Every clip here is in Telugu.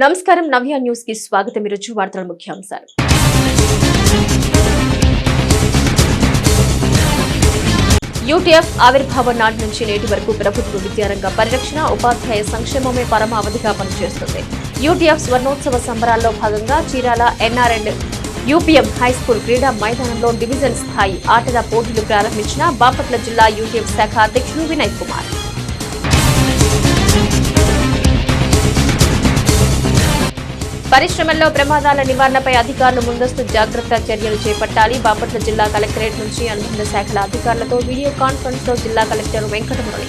నమస్కారం. నవ్య న్యూస్కి స్వాగతం. ఈరోజు వార్తల ముఖ్యాంశాలు. యూటీఎఫ్ ఆవిర్భావం నాటి నుంచి నేటి వరకు ప్రభుత్వ విద్యారంగ పరిరక్షణ ఉపాధ్యాయ సంక్షేమమే పరమావధిగా పనిచేస్తుంది. యూటీఎఫ్ స్వర్ణోత్సవ సంబరాల్లో భాగంగా Chirala NR and UPM high school క్రీడా మైదానంలో డివిజన్ స్థాయి ఆటల పోటీలు ప్రారంభించిన బాపట్ల జిల్లా యూటీఎఫ్ శాఖ అధ్యక్షుడు వినయ్ కుమార్. పరిశ్రమల్లో ప్రమాదాల నివారణపై అధికారులు ముందస్తు జాగ్రత్త చర్యలు చేపట్టాలి. బాపట్ల జిల్లా కలెక్టరేట్ నుంచి అనుబంధ శాఖల అధికారులతో వీడియో కాన్ఫరెన్స్లో జిల్లా కలెక్టర్ వెంకటమురళి.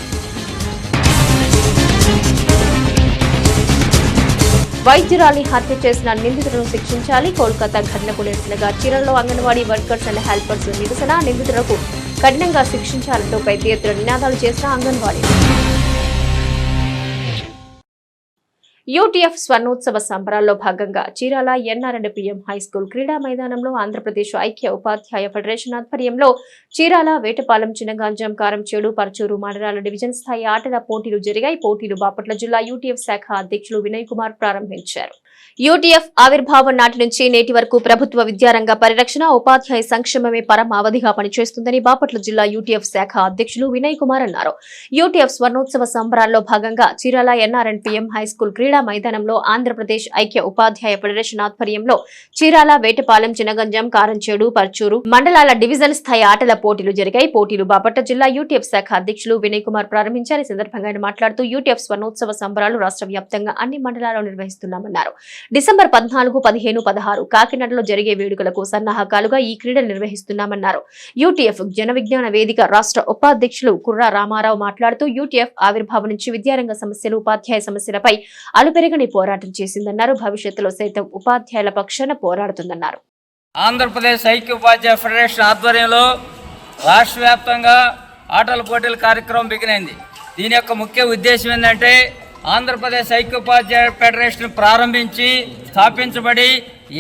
వైద్యురాలి హత్య చేసిన నిందితులను శిక్షించాలి. కోల్కతా ఘటనకు నిరసనగా చీరల్లో అంగన్వాడీ వర్కర్స్ అండ్ హెల్పర్స్ నిరసన. నిందితులకు కఠినంగా శిక్షించాలంటూ పెద్ద ఎత్తున నినాదాలు చేసిన అంగన్వాడీ. యూటీఎఫ్ స్వర్ణోత్సవ సంబరాల్లో భాగంగా Chirala NR and PM high school క్రీడా మైదానంలో ఆంధ్రప్రదేశ్ ఐక్య ఉపాధ్యాయ ఫెడరేషన్ ఆధ్వర్యంలో చీరాల వేటపాలెం చినగాంజం కారంచేడు పరచూరు మండలాల డివిజన్ స్థాయి ఆటల పోటీలు జరిగాయి. పోటీలు బాపట్ల జిల్లా యూటీఎఫ్ శాఖ అధ్యక్షులు వినయ్ కుమార్ ప్రారంభించారు. యూటీఎఫ్ ఆవిర్భావం నాటి నుంచి నేటి వరకు ప్రభుత్వ విద్యారంగ పరిరక్షణ ఉపాధ్యాయ సంక్షేమమే పరమావధిగా పనిచేస్తుందని బాపట్ల జిల్లా యూటీఎఫ్ శాఖ అధ్యక్షులు వినయ్ కుమార్ అన్నారు. యూటీఎఫ్ స్వర్ణోత్సవ సంబరాల్లో భాగంగా Chirala NRNPM high school high school క్రీడా మైదానంలో ఆంధ్రప్రదేశ్ ఐక్య ఉపాధ్యాయ ఫెడరేషన్ ఆధ్వర్యంలో చీరాల వేటపాలెం చినగంజం కారంచేడు పర్చూరు మండలాల డివిజన్ స్థాయి ఆటల పోటీలు జరిగాయి. పోటీలు బాపట్ల జిల్లా యూటీఎఫ్ శాఖ అధ్యక్షులు వినయ్ కుమార్ ప్రారంభించారు. ఈ సందర్భంగా ఆయన మాట్లాడుతూ యూటీఎఫ్ స్వర్ణోత్సవ సంబరాలు రాష్ట్ర వ్యాప్తంగా అన్ని మండలాల్లో నిర్వహిస్తున్నామన్నారు. డిసెంబర్ పద్నాలుగు పదిహేను పదహారు కాకినాడలో జరిగే వేడుకలకు సన్నాహకాలుగా ఈ క్రీడలు నిర్వహిస్తున్నామన్నారు. యూటీఎఫ్ జన విజ్ఞాన వేదిక రాష్ట్ర ఉపాధ్యక్షులు కుర్రా రామారావు మాట్లాడుతూ యూటీఎఫ్ ఆవిర్భావం నుంచి విద్యారంగ సమస్యలు ఉపాధ్యాయ సమస్యలపై అలుపెరగని పోరాటం చేసిందన్నారు. భవిష్యత్తులో సైతం ఉపాధ్యాయుల పక్షాన పోరాడుతుందన్నారు. ఆంధ్రప్రదేశ్ ఐక్య ఉపాధ్యాయ ఫెడరేషన్ ఆధ్వర్యంలో రాష్ట్ర వ్యాప్తంగా ఆటల పోటీల కార్యక్రమం బిగినైంది. దీని యొక్క ముఖ్య ఉద్దేశం ఏంటంటే ఆంధ్రప్రదేశ్ ఐక్యోపాధ్యాయ ఫెడరేషన్ ప్రారంభించి స్థాపించబడి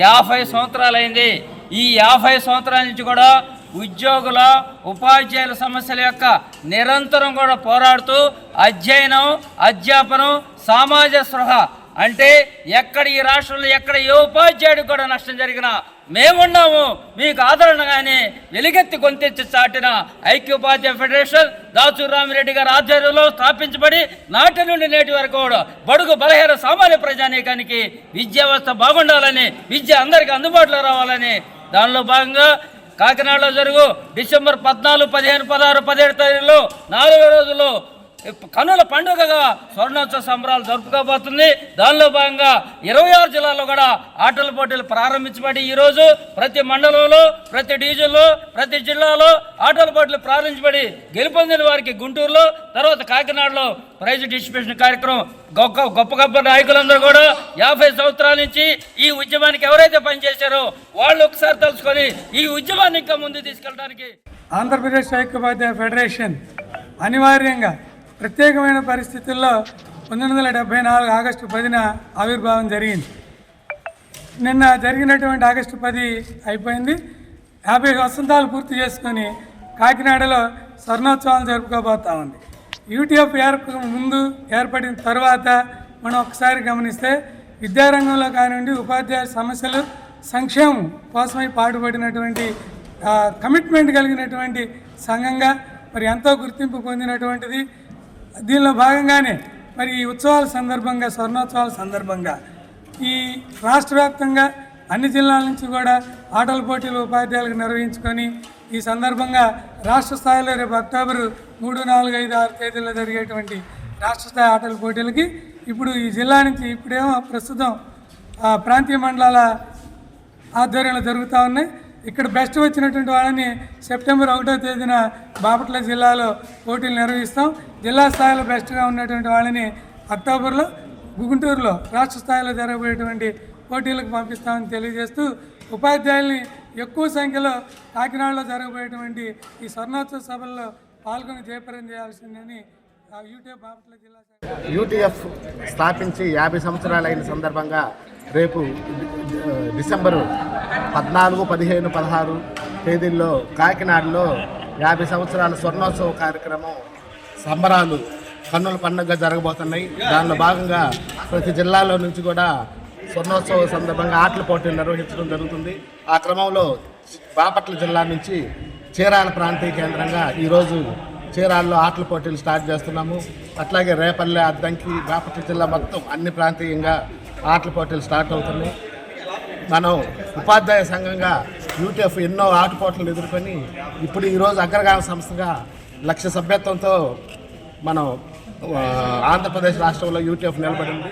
యాభై సంవత్సరాలైంది. ఈ యాభై సంవత్సరాల నుంచి కూడా ఉద్యోగుల ఉపాధ్యాయుల సమస్యల యొక్క నిరంతరం కూడా పోరాడుతూ అధ్యయనం అధ్యాపనం సామాజ స్పృహ అంటే ఎక్కడ ఈ రాష్ట్రంలో ఎక్కడ ఏ ఉపాధ్యాయుడికి కూడా నష్టం జరిగినా మేమున్నాము. మీకు ఆదరణగానే వెలుగెత్తి గొంతెత్తి చాటిన ఐక్యోపాధ్య ఫెడరేషన్ దాసురామిరెడ్డి గారి ఆధ్వర్యంలో స్థాపించబడి నాటి నుండి నేటి వరకు కూడా బడుగు బలహీన సామాన్య ప్రజానీకానికి విద్యావస్థ బాగుండాలని విద్య అందరికీ అందుబాటులో రావాలని దానిలో భాగంగా కాకినాడలో జరుగు డిసెంబర్ పద్నాలుగు పదిహేను పదహారు పదిహేడు తేదీలో నాలుగో రోజుల్లో కన్నుల పండుగగా స్వర్ణోత్సవ సంబరాలు జరుపుకోబోతుంది. దానిలో భాగంగా ఇరవై ఆరు జిల్లాల్లో కూడా ఆటల పోటీలు ప్రారంభించబడి ఈరోజు ప్రతి మండలంలో ప్రతి డీజిల్లో ప్రతి జిల్లాలో ఆటల పోటీలు ప్రారంభించబడి గెలుపొందిన వారికి గుంటూరులో తర్వాత కాకినాడలో ప్రైజ్ డిస్ట్రిబ్యూషన్ కార్యక్రమం గొప్ప గొప్ప గొప్ప నాయకులందరూ కూడా యాభై సంవత్సరాల నుంచి ఈ ఉద్యమానికి ఎవరైతే పనిచేశారో వాళ్ళు ఒకసారి తలుచుకొని ఈ ఉద్యమాన్ని ఇంకా ముందు తీసుకెళ్ళడానికి ఆంధ్రప్రదేశ్ ఐక్యపాధ్యాయ ఫెడరేషన్ అనివార్యంగా ప్రత్యేకమైన పరిస్థితుల్లో పంతొమ్మిది వందల డెబ్బై నాలుగు ఆగస్టు పదిన ఆవిర్భావం జరిగింది. నిన్న జరిగినటువంటి ఆగస్టు పది అయిపోయింది. యాభై వసంతాలు పూర్తి చేసుకొని కాకినాడలో స్వర్ణోత్సవాలు జరుపుకోబోతా ఉంది. యూటీఎఫ్ ఏర్ప ముందు ఏర్పడిన తర్వాత మనం ఒకసారి గమనిస్తే విద్యారంగంలో కానివ్వండి ఉపాధ్యాయ సమస్యలు సంక్షేమం కోసమై పాటుపడినటువంటి కమిట్మెంట్ కలిగినటువంటి సంఘంగా మరి ఎంతో గుర్తింపు పొందినటువంటిది దీనిలో భాగంగానే మరి ఈ ఉత్సవాల సందర్భంగా స్వర్ణోత్సవాల సందర్భంగా ఈ రాష్ట్ర వ్యాప్తంగా అన్ని జిల్లాల నుంచి కూడా ఆటల పోటీలు ఉపాధ్యాయులకు నిర్వహించుకొని ఈ సందర్భంగా రాష్ట్ర స్థాయిలో రేపు అక్టోబరు మూడు నాలుగు ఐదు ఆరు తేదీల్లో జరిగేటువంటి రాష్ట్ర స్థాయి ఆటల పోటీలకి ఇప్పుడు ఈ జిల్లా నుంచి ఇప్పుడేమో ప్రస్తుతం ప్రాంతీయ మండలాల ఆధ్వర్యంలో జరుగుతూ ఉన్నాయి. ఇక్కడ బెస్ట్ వచ్చినటువంటి వాళ్ళని సెప్టెంబర్ ఒకటో తేదీన బాపట్ల జిల్లాలో పోటీలు నిర్వహిస్తాం. జిల్లా స్థాయిలో బెస్ట్గా ఉన్నటువంటి వాళ్ళని అక్టోబర్లో గుంటూరులో రాష్ట్ర స్థాయిలో జరగబోయేటువంటి పోటీలకు పంపిస్తామని తెలియజేస్తూ ఉపాధ్యాయుల్ని ఎక్కువ సంఖ్యలో కాకినాడలో జరగబోయేటువంటి ఈ స్వర్ణోత్సవ సభల్లో పాల్గొని జయప్రదం చేయాల్సిందని యూటీఎఫ్ స్థాపించి యాభై సంవత్సరాలైన సందర్భంగా రేపు డిసెంబరు పద్నాలుగు పదిహేను పదహారు తేదీల్లో కాకినాడలో యాభై సంవత్సరాల స్వర్ణోత్సవ కార్యక్రమం సంబరాలు కన్నుల పండుగ జరగబోతున్నాయి. దానిలో భాగంగా ప్రతి జిల్లాలో నుంచి కూడా స్వర్ణోత్సవ సందర్భంగా ఆటల పోటీలు నిర్వహించడం జరుగుతుంది. ఆ క్రమంలో బాపట్ల జిల్లా నుంచి చీరాల ప్రాంతీయ కేంద్రంగా ఈరోజు చీరాల్లో ఆటల పోటీలు స్టార్ట్ చేస్తున్నాము. అట్లాగే రేపల్లె అద్దంకి బాపట్ల జిల్లా మొత్తం అన్ని ప్రాంతీయంగా ఆటల పోటీలు స్టార్ట్ అవుతున్నాయి. మనం ఉపాధ్యాయ సంఘంగా యూటీఎఫ్ ఎన్నో ఆటుపోట్లను ఎదుర్కొని ఇప్పుడు ఈరోజు అగ్రగామ సంస్థగా లక్ష సభ్యత్వంతో మనం ఆంధ్రప్రదేశ్ రాష్ట్రంలో యూటీఎఫ్ నిలబడింది.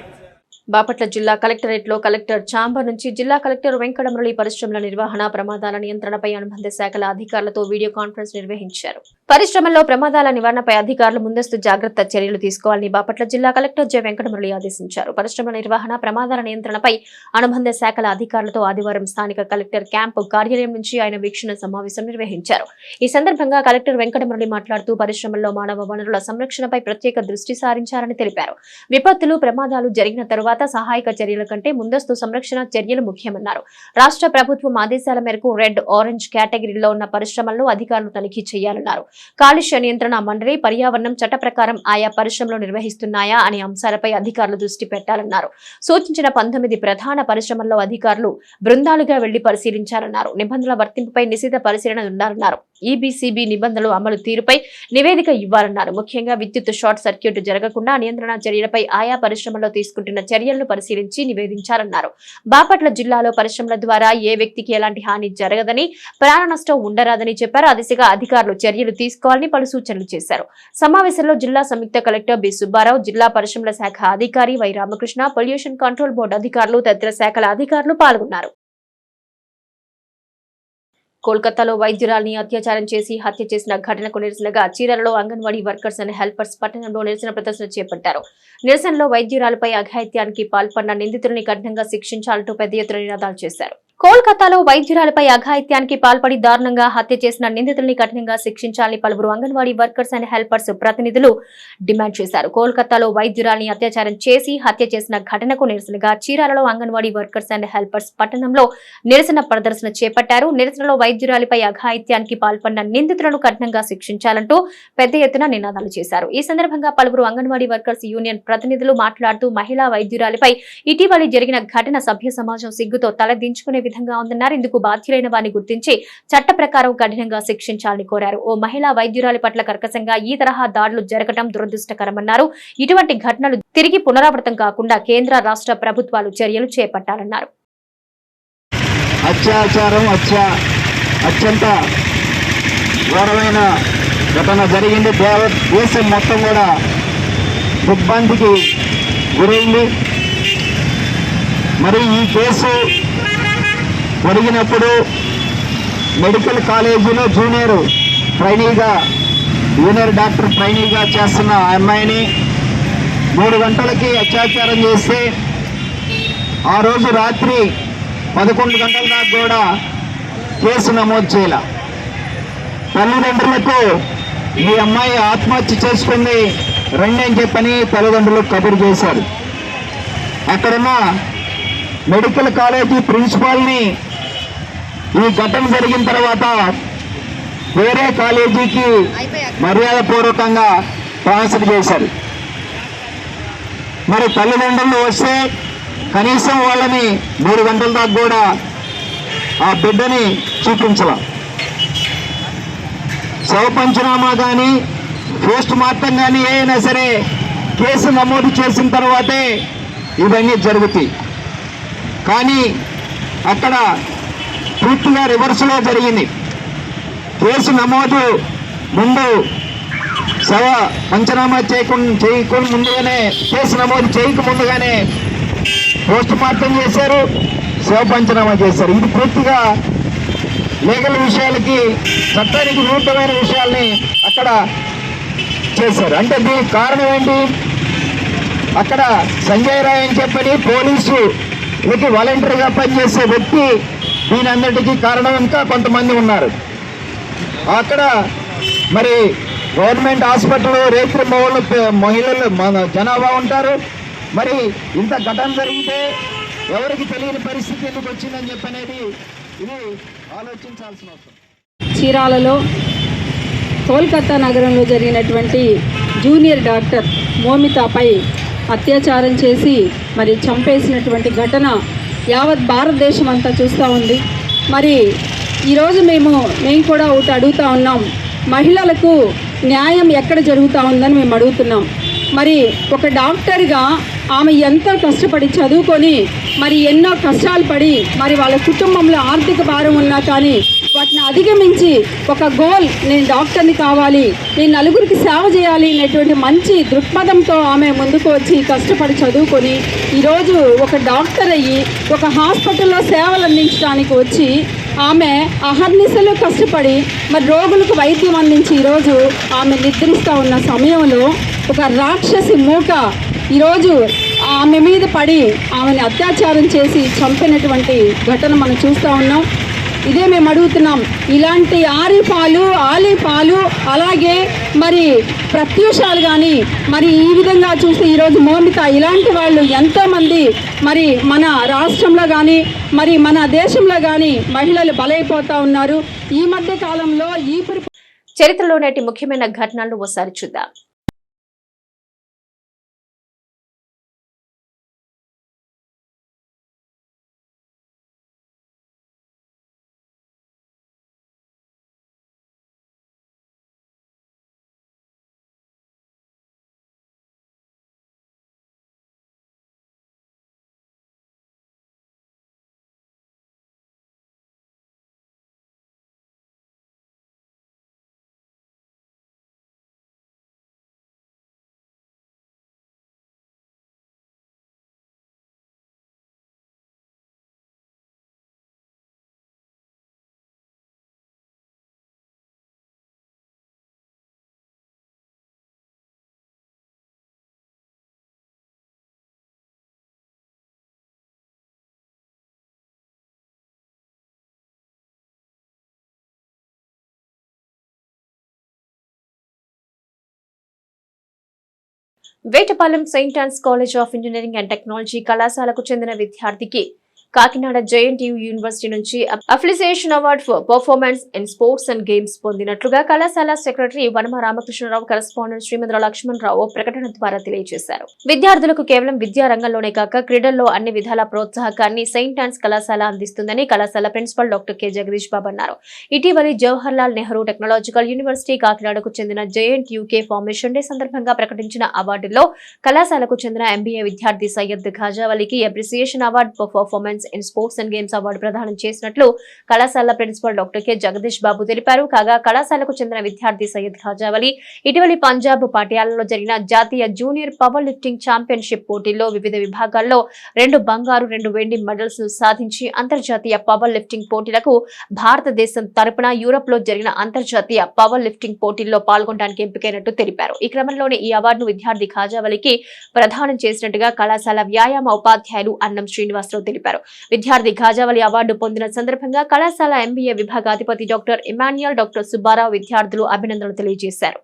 బాపట్ల జిల్లా కలెక్టరేట్లో కలెక్టర్ చాంబర్ నుంచి జిల్లా కలెక్టర్ వెంకటమురళి పరిశ్రమల నిర్వహణ ప్రమాదాల నియంత్రణపై అనుబంధ శాఖల అధికారులతో వీడియో కాన్ఫరెన్స్ నిర్వహించారు. పరిశ్రమల్లో ప్రమాదాల నివారణపై అధికారులు ముందస్తు జాగ్రత్త చర్యలు తీసుకోవాలని బాపట్ల జిల్లా కలెక్టర్ జె. వెంకటమురళి ఆదేశించారు. పరిశ్రమల నిర్వహణ ప్రమాదాల నియంత్రణపై అనుబంధ శాఖల అధికారులతో ఆదివారం స్థానిక కలెక్టర్ క్యాంపు కార్యాలయం నుంచి ఆయన వీక్షణ సమావేశం నిర్వహించారు. ఈ సందర్భంగా కలెక్టర్ వెంకటమురళి మాట్లాడుతూ పరిశ్రమల్లో మానవ వనరుల సంరక్షణపై ప్రత్యేక దృష్టి సారించారని తెలిపారు. విపత్తులు ప్రమాదాలు జరిగిన తరువాత సహాయక చర్యల కంటే ముందస్తు సంరక్షణ చర్యలు ముఖ్యమన్నారు. రాష్ట్ర ప్రభుత్వం ఆదేశాల మేరకు రెడ్ ఆరెంజ్ కేటగిరీలో ఉన్న పరిశ్రమలను అధికారులు తనిఖీ చేయాలన్నారు. కాలుష్య నియంత్రణ మండలి పర్యావరణం చట్ట ప్రకారం ఆయా పరిశ్రమలు నిర్వహిస్తున్నాయా అనే అంశాలపై అధికారులు దృష్టి పెట్టాలన్నారు. సూచించిన పంతొమ్మిది ప్రధాన పరిశ్రమల్లో అధికారులు బృందాలుగా వెళ్ళి పరిశీలించాలన్నారు. నిబంధనల వర్తింపుపై నిశిత పరిశీలన ఉండాలన్నారు. ఈబీసీబీ నిబంధనలు అమలు తీరుపై నివేదిక ఇవ్వాలన్నారు. ముఖ్యంగా విద్యుత్ షార్ట్ సర్క్యూట్ జరగకుండా నియంత్రణ చర్యలపై ఆయా పరిశ్రమల్లో తీసుకుంటున్న చర్యలను పరిశీలించి నివేదించాలన్నారు బాపట్ల జిల్లాలో పరిశ్రమల ద్వారా ఏ వ్యక్తికి ఎలాంటి హాని జరగదని ప్రాణ నష్టం ఉండరాదని చెప్పారు. ఆ దిశగా అధికారులు చర్యలు తీసుకోవాలని పలు సూచనలు చేశారు. సమావేశంలో జిల్లా సంయుక్త కలెక్టర్ బి. సుబ్బారావు జిల్లా పరిశ్రమల శాఖ అధికారి Y Ramakrishna pollution control board అధికారులు తదితర శాఖల అధికారులు పాల్గొన్నారు. కోల్కతాలో వైద్యురాల్ని అత్యాచారం చేసి హత్య చేసిన ఘటనకు నిరసనగా చీరలలో అంగన్వాడీ వర్కర్స్ అండ్ హెల్పర్స్ పట్టణంలో నిరసన ప్రదర్శన చేపట్టారు. నిరసనలో వైద్యురాలపై అఘాయిత్యానికి పాల్పడిన నిందితుడిని కఠినంగా శిక్షించాలంటూ పెద్ద ఎత్తున నినాదాలు చేశారు. కోల్కతాలో వైద్యురాలపై అఘాయిత్యానికి పాల్పడి దారుణంగా హత్య చేసిన నిందితుల్ని కఠినంగా శిక్షించాలని పలువురు అంగన్వాడీ వర్కర్స్ అండ్ హెల్పర్స్ ప్రతినిధులు డిమాండ్ చేశారు. కోల్కతాలో వైద్యురాల్ని అత్యాచారం చేసి హత్య చేసిన ఘటనకు నిరసనగా చీరాలలో అంగన్వాడీ వర్కర్స్ అండ్ హెల్పర్స్ పట్టణంలో నిరసన ప్రదర్శన చేపట్టారు. నిరసనలో వైద్యురాలిపై అఘాయిత్యానికి పాల్పడిన నిందితులను కఠినంగా శిక్షించాలంటూ పెద్ద ఎత్తున నినాదాలు చేశారు. ఈ సందర్భంగా పలువురు అంగన్వాడీ వర్కర్స్ యూనియన్ ప్రతినిధులు మాట్లాడుతూ మహిళా వైద్యురాలిపై ఇటీవలి జరిగిన ఘటన సభ్య సమాజం సిగ్గుతో తలదించుకునే విధంగా ఉందన్నారు. ఇందుకు బాధ్యులైన వారిని గుర్తించి చట్ట ప్రకారం కఠినంగా శిక్షించాలని కోరారు. ఓ మహిళా వైద్యురాలి పట్ల కర్కశంగా ఈ తరహా దాడులు జరగడం దురదృష్టకరమన్నారు. ఇటువంటి ఘటనలు తిరిగి పునరావృతం కాకుండా కేంద్ర రాష్ట్ర ప్రభుత్వాలు చర్యలు చేపట్టాలన్నారు. అత్యాచారం అత్యంత ఘోరమైన ఘటన జరిగింది. దేవ దేశం మొత్తం కూడా దిగ్బంధికి గురైంది. మరి ఈ కేసు జరిగినప్పుడు మెడికల్ కాలేజీలో జూనియర్ ట్రైనీగా జూనియర్ డాక్టర్ ట్రైనీగా చేస్తున్న ఆ అమ్మాయిని మూడు గంటలకి అత్యాచారం చేస్తే ఆ రోజు రాత్రి పదకొండు గంటల దాకా కూడా కేసు నమోదు చేయాల. తల్లిదండ్రులకు ఈ అమ్మాయి ఆత్మహత్య చేసుకుంది రండి అని చెప్పని తల్లిదండ్రులకు కబురు చేశారు. అక్కడున్న మెడికల్ కాలేజీ ప్రిన్సిపాల్ని ఈ ఘటన జరిగిన తర్వాత వేరే కాలేజీకి మర్యాదపూర్వకంగా ట్రాన్స్ఫర్ చేశారు. మరి తల్లిదండ్రులు వస్తే కనీసం వాళ్ళని మూడు గంటల దాకా కూడా ఆ బిడ్డని చూపించాల. శవ పంచనామా కానీ పోస్ట్ మార్టం కానీ ఏదైనా సరే కేసు నమోదు చేసిన తర్వాతే ఇవన్నీ జరుగుతాయి. కానీ అక్కడ పూర్తిగా రివర్స్లో జరిగింది. కేసు నమోదు ముందు శవ పంచనామా చేయకుండా చేయకుండా ముందుగానే కేసు నమోదు చేయక ముందుగానే పోస్ట్ మార్టం చేశారు శవ పంచనామా చేశారు. ఇది పూర్తిగా లీగల్ విషయాలకి చట్టానికి విరుద్ధమైన విషయాల్ని అక్కడ చేశారు. అంటే దీనికి కారణం ఏంటి? అక్కడ సంజయ్ రాయ్ అని చెప్పని పోలీసు వీళ్ళకి వాలంటీర్గా పనిచేసే వ్యక్తి దీని కారణం ఇంకా కొంతమంది ఉన్నారు. అక్కడ మరి గవర్నమెంట్ హాస్పిటల్ రేత్రి మహిళలు మహిళలు మన జనాభా ఉంటారు. మరి ఇంత ఘటన జరిగితే ఎవరికి తెలియని పరిస్థితి ఎందుకు వచ్చిందని చెప్పనేది ఇది ఆలోచించాల్సిన అవసరం. చీరాలలో కోల్కతా నగరంలో జరిగినటువంటి జూనియర్ డాక్టర్ మోమితాపై అత్యాచారం చేసి మరి చంపేసినటువంటి ఘటన యావత్ భారతదేశం అంతా చూస్తూ ఉంది. మరి ఈరోజు మేము మేము కూడా ఒకటి అడుగుతూ ఉన్నాం. మహిళలకు న్యాయం ఎక్కడ జరుగుతూ ఉందని మేము అడుగుతున్నాం. మరి ఒక డాక్టర్గా ఆమె ఎంతో కష్టపడి చదువుకొని మరి ఎన్నో కష్టాలు పడి మరి వాళ్ళ కుటుంబంలో ఆర్థిక భారం ఉన్నా కానీ వాటిని అధిగమించి ఒక గోల్ నేను డాక్టర్ని కావాలి నేను నలుగురికి సేవ చేయాలి అనేటువంటి మంచి దృక్పథంతో ఆమె ముందుకు వచ్చి కష్టపడి చదువుకొని ఈరోజు ఒక డాక్టర్ అయ్యి ఒక హాస్పిటల్లో సేవలు అందించడానికి వచ్చి ఆమె అహర్నిశలు కష్టపడి మరి రోగులకు వైద్యం అందించి ఈరోజు ఆమె నిద్రిస్తూ ఉన్న సమయంలో ఒక రాక్షసి మూక ఈరోజు ఆమె మీద పడి ఆమెను అత్యాచారం చేసి చంపినటువంటి ఘటన మనం చూస్తూ ఉన్నాం. ఇదే మేము అడుగుతున్నాం. ఇలాంటి ఆరిఫాలు ఆలిఫాలు అలాగే మరి ప్రత్యూషాలు కానీ మరి ఈ విధంగా చూస్తే ఈరోజు మోమిత ఇలాంటి వాళ్ళు ఎంతోమంది మరి మన రాష్ట్రంలో కానీ మరి మన దేశంలో కానీ మహిళలు బలైపోతూ ఉన్నారు. ఈ మధ్య కాలంలో ఈ చరిత్రలో నేటి ముఖ్యమైన ఘటనలు ఒకసారి చూద్దాం. Vetapalem saint Ann's college of engineering and technology కళాశాలకు చెందిన విద్యార్థికి కాకినాడ జేఎన్టీయూ యూనివర్సిటీ నుంచి appreciation award for performance in sports and games పొందినట్లుగా కళాశాల సెక్రటరీ వనమ రామకృష్ణరావు కరెస్పాండెంట్ శ్రీమద్ర లక్ష్మణరావు ప్రకటన ద్వారా తెలియజేశారు. విద్యార్థులకు కేవలం విద్యా రంగంలోనే కాక క్రీడల్లో అన్ని విధాల ప్రోత్సాహకాన్ని సెయింట్ ఆన్స్ కళాశాల అందిస్తుందని కళాశాల principal doctor K Jagadish Babu అన్నారు. ఇటీవలి జవహర్ లాల్ నెహ్రూ టెక్నాలజికల్ యూనివర్సిటీ కాకినాడకు చెందిన జేఎన్టీయూకే ఫార్మేషన్ డే సందర్భంగా ప్రకటించిన అవార్డుల్లో కళాశాలకు చెందిన ఎంబీఏ విద్యార్థి Syed ఖాజావలికి appreciation award for performance in sports and games award ప్రదానం చేసినట్లు కళాశాల principal doctor K Jagadish Babu తెలిపారు. కాగా కళాశాలకు చెందిన విద్యార్థి సయ్యద్ ఖాజావలి ఇటీవలి పంజాబ్ పాటియాలలో జరిగిన జాతీయ జూనియర్ పవర్ లిఫ్టింగ్ ఛాంపియన్షిప్ పోటీల్లో వివిధ విభాగాల్లో రెండు బంగారు రెండు వెండి మెడల్స్ను సాధించి అంతర్జాతీయ పవర్ లిఫ్టింగ్ పోటీలకు భారతదేశం తరపున యూరప్లో జరిగిన అంతర్జాతీయ పవర్ లిఫ్టింగ్ పోటీల్లో పాల్గొనడానికి ఎంపికైనట్టు తెలిపారు. ఈ క్రమంలోనే ఈ అవార్డును విద్యార్థి ఖాజావలికి ప్రదానం చేసినట్టుగా కళాశాల వ్యాయామ ఉపాధ్యాయులు అన్నం శ్రీనివాసరావు తెలిపారు. విద్యార్థి గాజావళి అవార్డు పొందిన సందర్భంగా కళాశాల ఎంబీఏ విభాగాధిపతి డాక్టర్ ఇమాన్యుయల్ డాక్టర్ సుబ్బారావు విద్యార్థులు అభినందనలు తెలియజేశారు.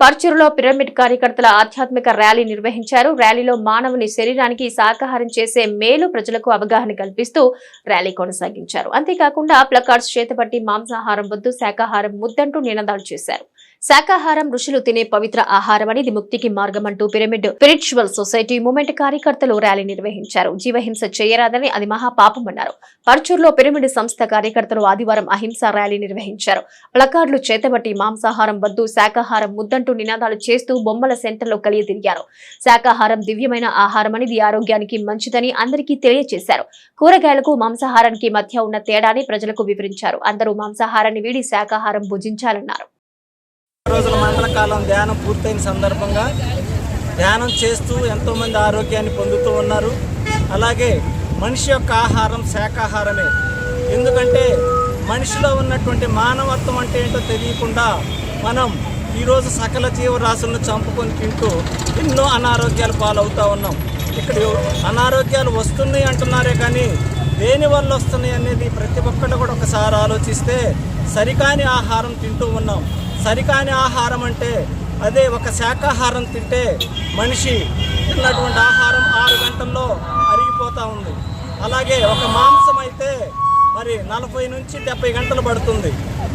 పర్చూరులో పిరమిడ్ కార్యకర్తల ఆధ్యాత్మిక ర్యాలీ నిర్వహించారు. ర్యాలీలో మానవుని శరీరానికి శాకాహారం చేసే మేలు ప్రజలకు అవగాహన కల్పిస్తూ ర్యాలీ కొనసాగించారు. అంతేకాకుండా ప్లకార్డ్స్ చేతపట్టి మాంసాహారం వద్దు శాకాహారం ముద్దంటూ నినాదాలు చేశారు. శాకాహారం ఋషులు తినే పవిత్ర ఆహారం ఇది ముక్తికి మార్గం అంటూ పిరమిడ్ స్పిరిచువల్ సొసైటీ మూమెంట్ కార్యకర్తలు ర్యాలీ నిర్వహించారు. జీవహింస చేయరాదని అది మహాపాపమన్నారు పర్చూర్లో పిరమిడ్ సంస్థ కార్యకర్తలు ఆదివారం అహింస ర్యాలీ నిర్వహించారు. ప్లకార్డులు చేతబట్టి మాంసాహారం వద్దు శాకాహారం ముద్దంటూ నినాదాలు చేస్తూ బొమ్మల సెంటర్లో కలిగి తిరిగారు శాకాహారం దివ్యమైన ఆహారం అనేది ఆరోగ్యానికి మంచిదని అందరికీ తెలియజేశారు కూరగాయలకు మాంసాహారానికి మధ్య ఉన్న తేడాని ప్రజలకు వివరించారు. అందరూ మాంసాహారాన్ని వీడి శాకాహారం భుజించాలన్నారు. రోజుల మంటల కాలం ధ్యానం పూర్తయిన సందర్భంగా ధ్యానం చేస్తూ ఎంతోమంది ఆరోగ్యాన్ని పొందుతూ ఉన్నారు. అలాగే మనిషి యొక్క ఆహారం శాకాహారమే ఎందుకంటే మనిషిలో ఉన్నటువంటి మానవత్వం అంటే ఏంటో తెలియకుండా మనం ఈరోజు సకల జీవరాశులను చంపుకొని తింటూ ఎన్నో అనారోగ్యాలు పాలవుతూ ఉన్నాం. ఇక్కడ అనారోగ్యాలు వస్తున్నాయి అంటున్నారే కానీ దేని వల్ల వస్తున్నాయి అనేది ప్రతి ఒక్కళ్ళు కూడా ఒకసారి ఆలోచిస్తే సరికాని ఆహారం తింటూ ఉన్నాం. సరికాని ఆహారం అంటే అదే ఒక శాకాహారం తింటే మనిషి తిన్నటువంటి ఆహారం ఆరు గంటల్లో అరిగిపోతూ ఉంది. అలాగే ఒక మాంసం అయితే మరి నలభై నుంచి డెబ్బై గంటలు పడుతుంది.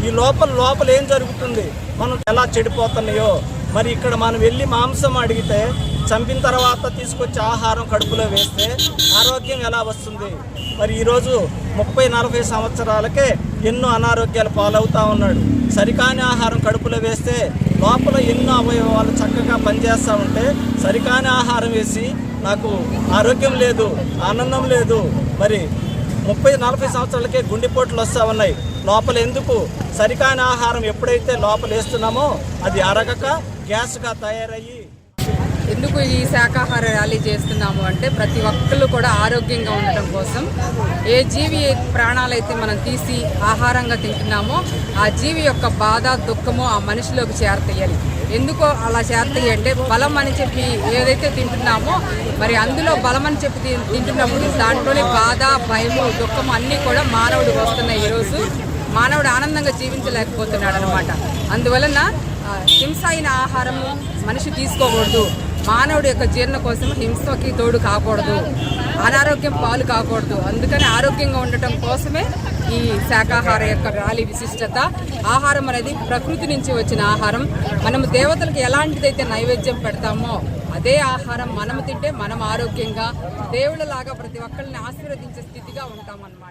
ఈ లోపల లోపల ఏం జరుగుతుంది? మనం ఎలా చెడిపోతున్నాయో. మరి ఇక్కడ మనం వెళ్ళి మాంసం అడిగితే చంపిన తర్వాత తీసుకొచ్చి ఆహారం కడుపులో వేస్తే ఆరోగ్యం ఎలా వస్తుంది? మరి ఈరోజు ముప్పై నలభై సంవత్సరాలకే ఎన్నో అనారోగ్యాలు పాలవుతూ ఉన్నాడు. సరికాని ఆహారం కడుపులో వేస్తే లోపల ఎన్నో అవయవాలు చక్కగా పనిచేస్తూ ఉంటే సరికాని ఆహారం వేసి నాకు ఆరోగ్యం లేదు ఆనందం లేదు. మరి ముప్పై నలభై సంవత్సరాలకే గుండెపోట్లు వస్తూ ఉన్నాయి. లోపల ఎందుకు? సరికాని ఆహారం ఎప్పుడైతే లోపల వేస్తున్నామో అది అరగక గ్యాస్గా తయారయ్యి ఎందుకు ఈ శాకాహార ర్యాలీ చేస్తున్నాము అంటే ప్రతి ఒక్కళ్ళు కూడా ఆరోగ్యంగా ఉండటం కోసం. ఏ జీవి ప్రాణాలైతే మనం తీసి ఆహారంగా తింటున్నామో ఆ జీవి యొక్క బాధ దుఃఖము ఆ మనిషిలోకి చేరతయ్యాలి ఎందుకో అలా చేరతాయి అంటే బలం అని చెప్పి ఏదైతే తింటున్నామో మరి అందులో బలం అని చెప్పి తింటున్నప్పుడు దాంట్లోనే బాధ భయము దుఃఖము అన్నీ కూడా మానవుడు వస్తున్నాయి ఈరోజు మానవుడు ఆనందంగా జీవించలేకపోతున్నాడు అనమాట అందువలన హింస అయిన ఆహారము మనిషి తీసుకోకూడదు. మానవుడి యొక్క జీర్ణ కోసం హింసకి తోడు కాకూడదు. అనారోగ్యం పాలు కాకూడదు. అందుకని ఆరోగ్యంగా ఉండటం కోసమే ఈ శాకాహార యొక్క ర్యాలీ విశిష్టత. ఆహారం అనేది ప్రకృతి నుంచి వచ్చిన ఆహారం. మనము దేవతలకు ఎలాంటిదైతే నైవేద్యం పెడతామో అదే ఆహారం మనం తింటే మనం ఆరోగ్యంగా దేవుళ్ళలాగా ప్రతి ఒక్కరిని ఆశీర్వదించే స్థితిగా ఉంటామన్నమాట.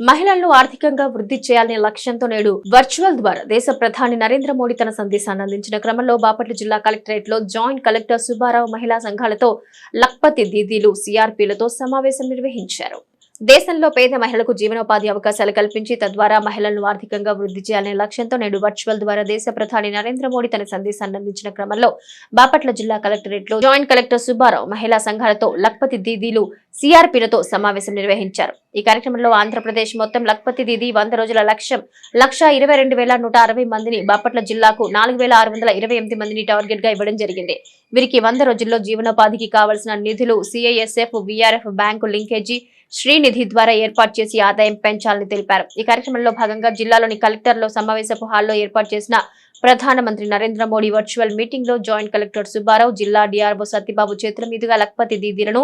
మహిళలను ఆర్థికంగా వృద్ధి చేయాలనే లక్ష్యంతో నేడు వర్చువల్ ద్వారా దేశ ప్రధాని నరేంద్ర మోడీ తన సందేశాన్ని అందించిన క్రమంలో బాపట్ల జిల్లా కలెక్టరేట్లో జాయింట్ కలెక్టర్ సుబ్బారావు మహిళా సంఘాలతో లక్పతి దీదీలు సిఆర్పీలతో సమావేశం నిర్వహించారు. దేశంలో పేద మహిళలకు జీవనోపాధి అవకాశాలు కల్పించి తద్వారా మహిళలను ఆర్థికంగా వృద్ధి చేయాలనే లక్ష్యంతో నేడు వర్చువల్ ద్వారా దేశ ప్రధాని నరేంద్ర మోడీ తన సందేశాన్ని అందించిన క్రమంలో బాపట్ల జిల్లా కలెక్టరేట్లో జాయింట్ కలెక్టర్ సుబ్బారావు మహిళా సంఘాలతో లక్పతి దీదీలు సిఆర్పీలతో సమావేశం నిర్వహించారు. ఈ కార్యక్రమంలో ఆంధ్రప్రదేశ్ మొత్తం లక్పతి దీది వంద రోజుల లక్ష్యం లక్ష ఇరవై రెండు వేల నూట అరవై మందిని బాపట్ల జిల్లాకు నాలుగు వేల ఆరు వందల ఇరవై ఎనిమిది మందిని టార్గెట్గా ఇవ్వడం జరిగింది. వీరికి వంద రోజుల్లో జీవనోపాధికి కావలసిన నిధులు CISF VRF bank linkage Srinidhi ద్వారా ఏర్పాటు చేసి ఆదాయం పెంచాలని తెలిపారు. ఈ కార్యక్రమంలో భాగంగా జిల్లాలోని కలెక్టర్లో సమావేశపు హాల్లో ఏర్పాటు చేసిన ప్రధానమంత్రి నరేంద్ర మోడీ వర్చువల్ మీటింగ్లో జాయింట్ కలెక్టర్ సుబ్బారావు జిల్లా డిఆర్ఓ సత్యబాబు చేతుల మీదుగా లక్పతి దీదీలను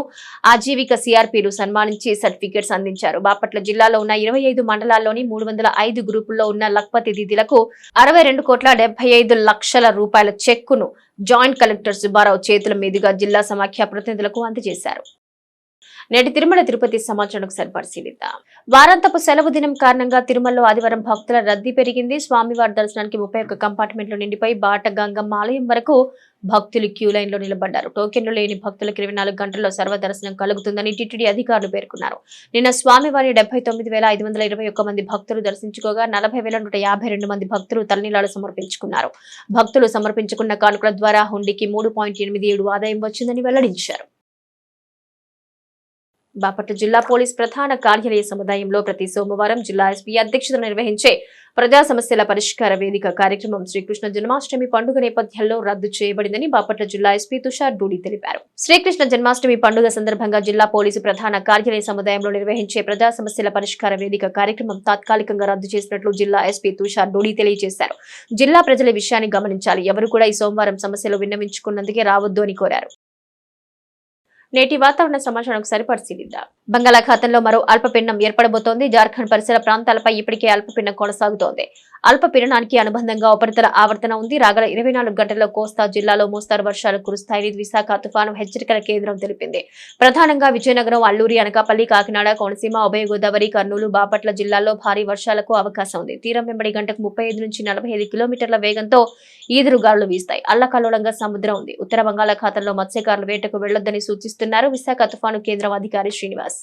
ఆజీవిక సిఆర్పీలు సన్మానించి సర్టిఫికెట్స్ అందించారు. బాపట్ల జిల్లాలో ఉన్న ఇరవై ఐదు మండలాల్లోని మూడు వందల ఐదు గ్రూపుల్లో ఉన్న లక్పతి దీదీలకు అరవై రెండు కోట్ల డెబ్బై ఐదు లక్షల రూపాయల చెక్కును జాయింట్ కలెక్టర్ సుబ్బారావు చేతుల మీదుగా జిల్లా సమాఖ్య ప్రతినిధులకు అందజేశారు. నేటి తిరుమల తిరుపతి సమాచారం సరిపరిశీలిద్దాం. వారాంతపు సెలవు దినం కారణంగా తిరుమలలో ఆదివారం భక్తుల రద్దీ పెరిగింది. స్వామివారి దర్శనానికి ముప్పై ఒక్క కంపార్ట్మెంట్లు నిండిపోయి బాట గంగమ్మ ఆలయం వరకు భక్తులు క్యూ లైన్లో నిలబడ్డారు. టోకెన్లు లేని భక్తులకు ఇరవై నాలుగు గంటల్లో సర్వదర్శనం కలుగుతుందని టిటిడి అధికారులు పేర్కొన్నారు. నిన్న స్వామివారి డెబ్బై తొమ్మిది వేల ఐదు వందల ఇరవై ఒక్క మంది భక్తులు దర్శించుకోగా నలభై వేల నూట యాభై రెండు మంది భక్తులు తలనీలాలు సమర్పించుకున్నారు. భక్తులు సమర్పించుకున్న కానుకల ద్వారా హుండీకి మూడు పాయింట్ ఎనిమిది ఏడు ఆదాయం వచ్చిందని వెల్లడించారు. బాపట్ల జిల్లా పోలీస్ ప్రధాన కార్యాలయ సముదాయంలో ప్రతి సోమవారం జిల్లా ఎస్పీ అధ్యక్షతన నిర్వహించే ప్రజా సమస్యల పరిష్కార వేదిక కార్యక్రమం శ్రీకృష్ణ జన్మాష్టమి పండుగ నేపథ్యంలో రద్దు చేయబడిందని బాపట్ల జిల్లా ఎస్పీ తుషార్ డూడి తెలిపారు. శ్రీకృష్ణ జన్మాష్టమి పండుగ సందర్భంగా జిల్లా పోలీసు ప్రధాన కార్యాలయ సముదాయంలో నిర్వహించే ప్రజా సమస్యల పరిష్కార వేదిక కార్యక్రమం తాత్కాలికంగా రద్దు చేసినట్లు జిల్లా ఎస్పీ తుషార్ డూడి తెలియజేశారు. జిల్లా ప్రజల విషయాన్ని గమనించాలి. ఎవరు కూడా ఈ సోమవారం సమస్యలు విన్నవించుకున్నందుకే రావద్దు అని కోరారు. నేటి వాతావరణ సమాచారం ఒకసారి పరిశీలిద్దాం బంగాళాఖాతంలో మరో అల్పపీడనం ఏర్పడబోతోంది. జార్ఖండ్ పరిసర ప్రాంతాలపై ఇప్పటికే అల్పపీడనం కొనసాగుతోంది. అల్పపీడనానికి అనుబంధంగా ఉపరితల ఆవర్తన ఉంది. రాగల ఇరవై నాలుగు గంటల్లో కోస్తా జిల్లాలో మోస్తారు. వర్షాలు కురుస్తాయని విశాఖ తుఫాను హెచ్చరికల కేంద్రం తెలిపింది. ప్రధానంగా విజయనగరం అల్లూరి అనకాపల్లి కాకినాడ కోనసీమ ఉభయ గోదావరి కర్నూలు బాపట్ల జిల్లాల్లో భారీ వర్షాలకు అవకాశం ఉంది. తీరం వెంబడి గంటకు ముప్పై ఐదు నుంచి నలభై ఐదు కిలోమీటర్ల వేగంతో ఈదురుగాలు వీస్తాయి. అల్లకల్లోలంగా సముద్రం ఉంది. ఉత్తర బంగాళాఖాతంలో మత్స్యకారులు వేటకు వెళ్ళొద్దని సూచిస్తున్నారు. విశాఖ తుఫాను కేంద్రం అధికారి శ్రీనివాస్.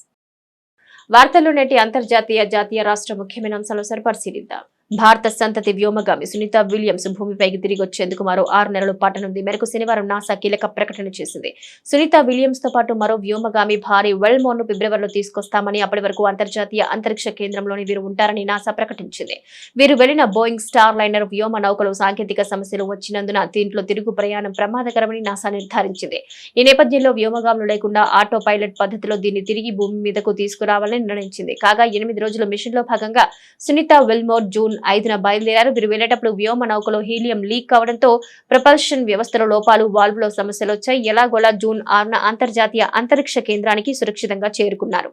వార్తల్లో నేటి అంతర్జాతీయ జాతీయ రాష్ట్ర ముఖ్యమైన అంశాలు సరిపరిశీలిద్దాం. భారత సంతతి వ్యోమగామి సునీత విలియమ్స్ భూమిపైకి తిరిగి వచ్చేందుకు మరో ఆరు నెలలు పట్టనుంది మేరకు శనివారం నాసా కీలక ప్రకటన చేసింది. సునీత విలియమ్స్తో పాటు మరో వ్యోమగామి భారీ వెల్మోన్ను ఫిబ్రవరిలో తీసుకొస్తామని అప్పటి వరకు అంతర్జాతీయ అంతరిక్ష కేంద్రంలోని వీరు ఉంటారని నాసా ప్రకటించింది. వీరు వెళ్ళిన బోయింగ్ స్టార్ లైనర్ వ్యోమ నౌకలో సాంకేతిక సమస్యలు వచ్చినందున దీంట్లో తిరుగు ప్రయాణం ప్రమాదకరమని నాసా నిర్ధారించింది. ఈ నేపథ్యంలో వ్యోమగాములు లేకుండా ఆటో పైలట్ పద్ధతిలో దీన్ని తిరిగి భూమి మీదకు తీసుకురావాలని నిర్ణయించింది. కాగా ఎనిమిది రోజుల మిషన్లో భాగంగా సునీత విల్మోర్ జూన్ ఐదున బయలుదేరారు. వీరు వెళ్ళేటప్పుడు వ్యోమ నౌకలో హీలియం లీక్ కావడంతో ప్రపల్షన్ వ్యవస్థలో లోపాలు వాల్వ్లో సమస్యలు వచ్చాయి ఎలాగోలా జూన్ ఆరున అంతర్జాతీయ అంతరిక్ష కేంద్రానికి సురక్షితంగా చేరుకున్నారు.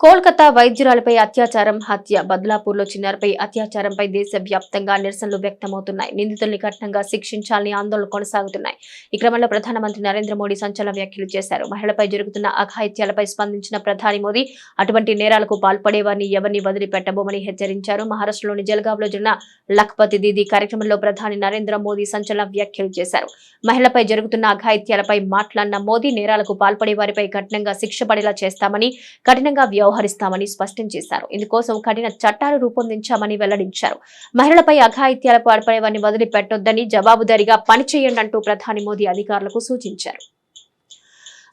కోల్కతా వైద్యురాలపై అత్యాచారం హత్య. బద్లాపూర్లో చిన్నారిపై అత్యాచారంపై దేశవ్యాప్తంగా నిరసనలు వ్యక్తమవుతున్నాయి. నిందితుల్ని కఠినంగా శిక్షించాలని ఆందోళనలు కొనసాగుతున్నాయి. ఈ క్రమంలో ప్రధానమంత్రి నరేంద్ర మోడీ సంచలన వ్యాఖ్యలు చేశారు. మహిళపై జరుగుతున్న అఘాయిత్యాలపై స్పందించిన ప్రధాని మోదీ అటువంటి నేరాలకు పాల్పడే వారిని ఎవరిని వదిలిపెట్టబోమని హెచ్చరించారు. మహారాష్ట్రలోని జల్గావ్లో జరిగిన లఖ్పతి దీది కార్యక్రమంలో ప్రధాని నరేంద్ర మోదీ సంచలన వ్యాఖ్యలు చేశారు. మహిళపై జరుగుతున్న అఘాయిత్యాలపై మాట్లాడిన మోదీ నేరాలకు పాల్పడే వారిపై కఠినంగా శిక్ష పడేలా చేస్తామని కఠినంగా వ్యవహరిస్తామని స్పష్టం చేశారు. ఇందుకోసం కఠిన చట్టాలు రూపొందించామని వెల్లడించారు. మహిళలపై అఘాయిత్యాలకు పాల్పడే వదిలిపెట్టొద్దని జవాబుదారీగా పనిచేయండి అంటూ ప్రధాని మోదీ అధికారులకు సూచించారు.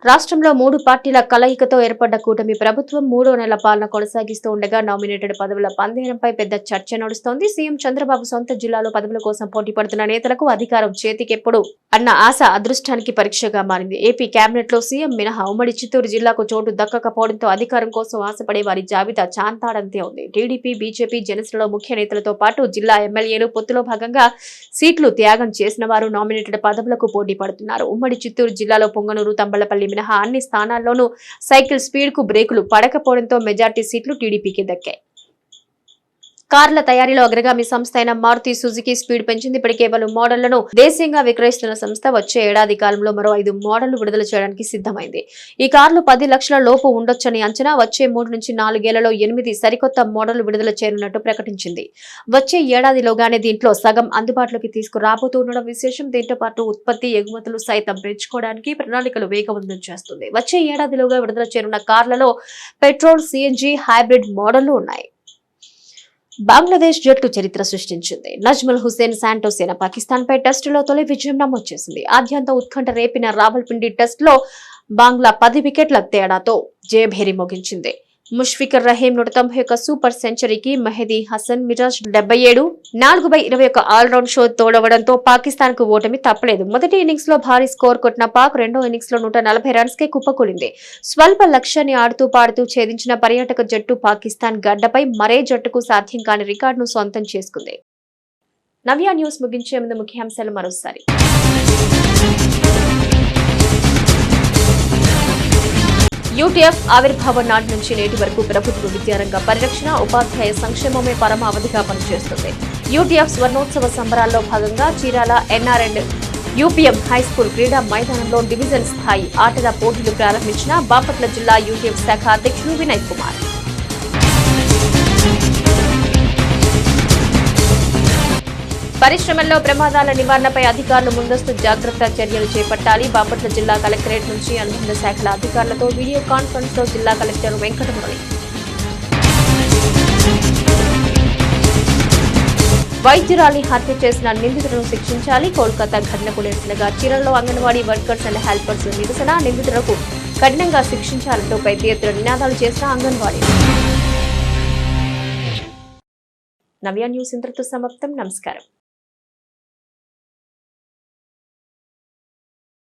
రాష్ట్రంలో మూడు పార్టీల కలయికతో ఏర్పడ్డ కూటమి ప్రభుత్వం మూడో నెల పాలన కొనసాగిస్తూ ఉండగా నామినేటెడ్ పదవుల పందేరంపై పెద్ద చర్చ నడుస్తోంది. సీఎం చంద్రబాబు సొంత జిల్లాలో పదవుల కోసం పోటీ పడుతున్న నేతలకు అధికారం చేతికెప్పుడు అన్న ఆశ అదృష్టానికి పరీక్షగా మారింది. ఏపీ కేబినెట్లో సీఎం మినహా ఉమ్మడి చిత్తూరు జిల్లాకు చోటు దక్కకపోవడంతో అధికారం కోసం ఆశపడే వారి జాబితా చాంతాడంతే ఉంది. టీడీపీ బీజేపీ జనసేనలో ముఖ్య నేతలతో పాటు జిల్లా ఎమ్మెల్యేలు పొత్తులో భాగంగా సీట్లు త్యాగం చేసిన వారు నామినేటెడ్ పదవులకు పోటీ పడుతున్నారు. ఉమ్మడి చిత్తూరు జిల్లాలో పొంగనూరు తంబలపల్లి మినహా అన్ని స్థానాల్లోనూ సైకిల్ స్పీడ్కు బ్రేకులు పడకపోవడంతో మెజార్టీ సీట్లు టీడీపీకి దక్కాయి. కార్ల తయారీలో అగ్రగామి సంస్థ అయిన మారుతి సుజుకి స్పీడ్ పెంచింది. ఇప్పటికే పలు మోడళ్ళను దేశీయంగా విక్రయిస్తున్న సంస్థ వచ్చే ఏడాది కాలంలో మరో ఐదు మోడళ్ళు విడుదల చేయడానికి సిద్ధమైంది. ఈ కార్లు పది లక్షల లోపు ఉండొచ్చని అంచనా వచ్చే మూడు నుంచి నాలుగేళ్ళలో ఎనిమిది సరికొత్త మోడళ్ళు విడుదల చేయనున్నట్టు ప్రకటించింది. వచ్చే ఏడాదిలోగానే దీంట్లో సగం అందుబాటులోకి తీసుకురాబోతూ ఉండడం విశేషం. దీంతో పాటు ఉత్పత్తి ఎగుమతులు సైతం పెంచుకోవడానికి ప్రణాళికలు వేగవంతం చేస్తుంది. వచ్చే ఏడాదిలోగా విడుదల చేయనున్న కార్లలో పెట్రోల్ సిఎన్జి హైబ్రిడ్ మోడళ్ళు ఉన్నాయి. బంగ్లాదేశ్ జట్టు చరిత్ర సృష్టించింది. నజ్మల్ హుసేన్ శాంటోసేన పాకిస్తాన్ పై టెస్టులో తొలి విజయం నమోదు చేసింది. ఆద్యంత ఉత్కంఠ రేపిన రావల్పిండి టెస్టులో బంగ్లా పది వికెట్ల తేడాతో జయభేరి ముగించింది. ముష్ఫికర్ రహీం నూట తొంభై ఒక్క సూపర్ సెంచరీకి మెహదీ హసన్ మిరాజ్ డెబ్బై ఏడు నాలుగు బై ఇరవై ఒక్క ఆల్రౌండ్ షో తోడవడంతో పాకిస్తాన్కు ఓటమి తప్పలేదు. మొదటి ఇన్నింగ్స్లో భారీ స్కోర్ కొట్టిన పాక్ రెండో ఇన్నింగ్స్లో నూట నలభై రన్స్ కే కుప్పకూలింది. స్వల్ప లక్ష్యాన్ని ఆడుతూ పాడుతూ ఛేదించిన పర్యాటక జట్టు పాకిస్తాన్ గడ్డపై మరే జట్టుకు సాధ్యం కాని రికార్డును సొంతం చేసుకుంది. నవ్య న్యూస్ ముగించే ముందు ముఖ్యాంశాలు మరోసారి. యూటీఎఫ్ ఆవిర్భావం నాటి నుంచి నేటి వరకు ప్రభుత్వ విద్యారంగ పరిరక్షణ ఉపాధ్యాయ సంక్షేమమే పరమావధిగా పనిచేస్తుంది. యూటీఎఫ్ స్వర్ణోత్సవ సంబరాల్లో భాగంగా చీరాల ఎన్ఆర్ఎండ్ యూపీఎం హైస్కూల్ క్రీడా మైదానంలో డివిజన్ స్థాయి ఆటల పోటీలు ప్రారంభించిన బాపట్ల జిల్లా యూటీఎఫ్ శాఖ అధ్యక్షుడు వినయ్ కుమార్. పరిశ్రమల్లో ప్రమాదాల నివారణపై అధికారులు ముందస్తు జాగ్రత్త చర్యలు చేపట్టాలి. బాపట్ల జిల్లా కలెక్టరేట్ నుంచి అనుబంధ శాఖల అధికారులతో వీడియో కాన్ఫరెన్స్లో జిల్లా కలెక్టర్ వెంకటమురళి వైద్యురాలి హత్య చేసిన నిందితులను శిక్షించాలి. కోల్కతా ఘటనకు నిరసనగా చీరల్లో అంగన్వాడీ వర్కర్స్ అండ్ హెల్పర్స్ నిరసన. నిందితులకు కఠినంగా శిక్షించాలంటూ పెద్ద ఎత్తున నినాదాలు చేసిన అంగన్వాడీ. నవ్య న్యూస్ ఇంతటితో సమాప్తం. నమస్కారం.